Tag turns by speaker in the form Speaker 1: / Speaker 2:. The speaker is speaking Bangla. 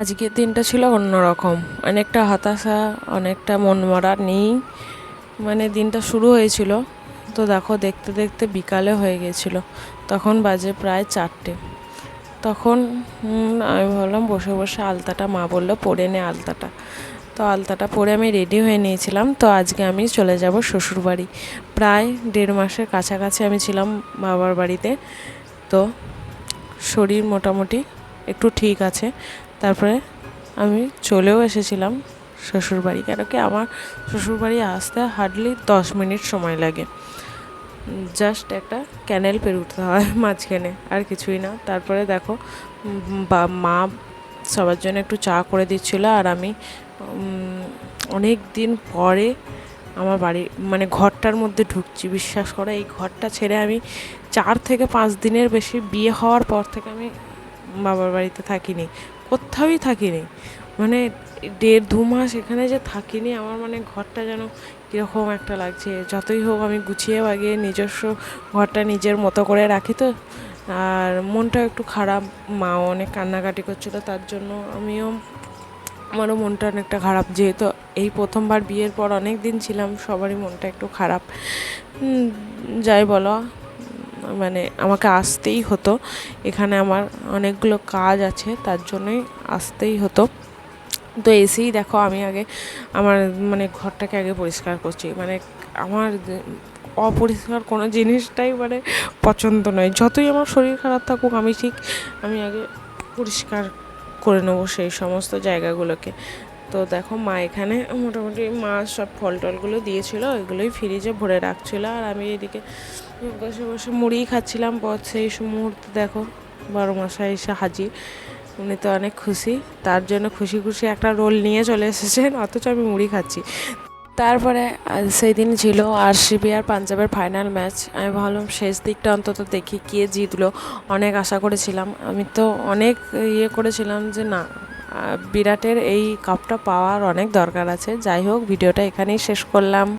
Speaker 1: আজকের দিনটা ছিল অন্যরকম। অনেকটা হতাশা, অনেকটা মন মরা নেই। মানে দিনটা শুরু হয়েছিল। তো দেখো, দেখতে দেখতে বিকালে হয়ে গেছিল। তখন বাজে প্রায় চারটে। তখন আমি ভাবলাম বসে বসে আলতাটা, মা বলল পরে নে আলতাটা। তো আলতাটা পরে আমি রেডি হয়ে নিয়েছিলাম। তো আজকে আমি চলে যাব শ্বশুর বাড়ি প্রায় দেড় মাসের কাছাকাছি আমি ছিলাম বাবার বাড়িতে। তো শরীর মোটামুটি একটু ঠিক আছে। তারপরে আমি চলেও এসেছিলাম শ্বশুরবাড়ি, কেন কি আমার শ্বশুরবাড়ি আসতে হার্ডলি দশ মিনিট সময় লাগে। জাস্ট একটা ক্যানেল পের উঠতে হয় মাঝখানে, আর কিছুই না। তারপরে দেখো বা, মা সবার জন্য একটু চা করে দিচ্ছিল, আর আমি অনেক দিন পরে আমার বাড়ি মানে ঘরটার মধ্যে ঢুকছি। বিশ্বাস করে, এই ঘরটা ছেড়ে আমি চার থেকে পাঁচ দিনের বেশি বিয়ে হওয়ার পর থেকে আমি বাবার বাড়িতে থাকিনি। কোথাওই থাকিনি। মানে দেড় দু মাস এখানে যে থাকিনি, আমার মানে ঘরটা যেন কীরকম একটা লাগছে। যতই হোক আমি গুছিয়ে বাগিয়ে নিজস্ব ঘরটা নিজের মতো করে রাখি তো। আর মনটা একটু খারাপ, মাও অনেক কান্নাকাটি করছিল, তার জন্য আমিও, আমারও মনটা অনেকটা খারাপ। যেহেতু এই প্রথমবার বিয়ের পর অনেক দিন ছিলাম, সবারই মনটা একটু খারাপ। যাই বলো। মানে আমাকে আসতেই হতো। এখানে আমার অনেকগুলো কাজ আছে, তার জন্যই আসতেই হতো। তো এসেই দেখো আমি আগে আমার মানে ঘরটাকে আগে পরিষ্কার করছি। মানে আমার অপরিষ্কার কোনো জিনিসটাই মানে পছন্দ নয়। যতই আমার শরীর খারাপ থাকুক, আমি ঠিক আমি আগে পরিষ্কার করে নেব সেই সমস্ত জায়গাগুলোকে। তো দেখো মা এখানে মোটামুটি মা সব ফল টলগুলো দিয়েছিল, ওইগুলোই ফ্রিজে ভরে রাখছিল। আর আমি এদিকে বসে বসে মুড়িই খাচ্ছিলাম পর সেই মুহূর্তে দেখো, বড় মশাই এসে হাজির। উনি তো অনেক খুশি, তার জন্য খুশি খুশি একটা রোল নিয়ে চলে এসেছেন, অথচ আমি মুড়ি খাচ্ছি। তারপরে সেই দিন ছিল আরসিবি আর পাঞ্জাবের ফাইনাল ম্যাচ আমি ভাবলাম, শেষ দিকটা অন্তত দেখি কে জিতলো। অনেক আশা করেছিলাম। আমি তো অনেক ইয়ে করেছিলাম যে না বিরাটের এই কাপটা পাওয়ার অনেক দরকার আছে। যাই হোক ভিডিওটা এখানেই শেষ করলাম।